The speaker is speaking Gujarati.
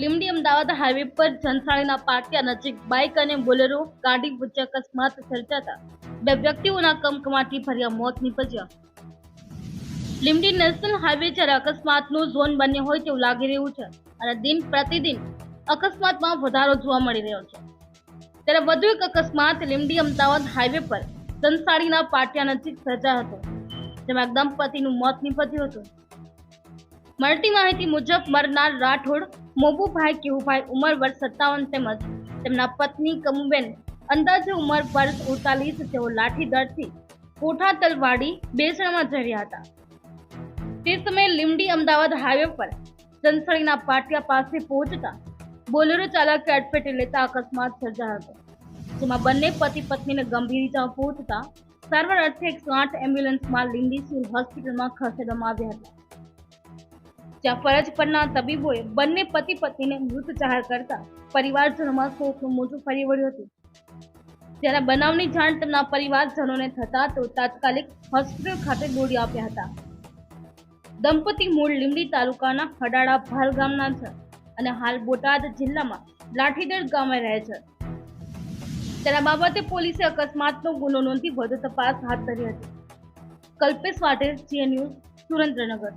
લીમડી અમદાવાદ હાઈવે પર જનસાળીના પાટિયા નજીક બાઇક અને બોલેરો ગાડી વચ્ચે અકસ્માત સર્જાતા બે વ્યક્તિઓના કમકમાટી ભર્યા મોત નીપજ્યા. લીમડી નેશનલ હાઈવે જ્યારે અકસ્માતનું ઝોન બન્યો હોય તેવું લાગી રહ્યું છે અને દિન પ્રતિદિન અકસ્માતમાં વધારો જોવા મળી રહ્યો છે. ત્યારે વધુ એક અકસ્માત લીમડી અમદાવાદ હાઈવે પર જનસાળીના પાટિયા નજીક સર્જા હતો, જેમાં દંપતીનું મોત નીપજ્યું હતું. મળતી માહિતી મુજબ મરનાર રાઠોડ, મોબુભાઈ કેહુભાઈ ઉંમર વર્ષ સત્તાવન તેમજ તેમના પત્ની કમુબેન અંદાજે ઉંમર વર્ષ ઉડતાલીસ, તેઓ લાઠી દળથી કોઠા તલવાડી બેસણમાં જઈ રહ્યા હતા. તે સમયે લીમડી અમદાવાદ હાઈવે પર જનસળીના પાટિયા પાસે પહોંચતા બોલેરો ચાલક અડફેટે લેતા અકસ્માત સર્જાયો હતો, જેમાં બંને પતિ પત્નીને ગંભીર ઇજાઓ પહોંચતા સારવાર અર્થે એકસો આઠ એમ્બ્યુલન્સમાં લીમડી સિવિલ હોસ્પિટલમાં ખસેડવામાં આવ્યા હતા. જ્યાં ફરજ પરના તબીબોએ બંને પતિ પત્નીને મૃત જાહેર કરતા પરિવારજનોમાં શોકનું મોજું ફરી વળ્યું હતું. જ્યારે બનાવની જાણ તેમના પરિવારજનોને થતા તો તાત્કાલિક હોસ્પિટલ ખાતે દોડી આપ્યા હતા. દંપતી મૂળ લીમડી તાલુકાના હડાળા ભાલ ગામના છે અને હાલ બોટાદ જિલ્લામાં લાઠીદર ગામે રહે છે. તેના બાબતે પોલીસે અકસ્માતનો ગુનો નોંધી વધુ તપાસ હાથ ધરી હતી. કલ્પેશ વાટેર જીએન ન્યૂઝ સુરેન્દ્રનગર.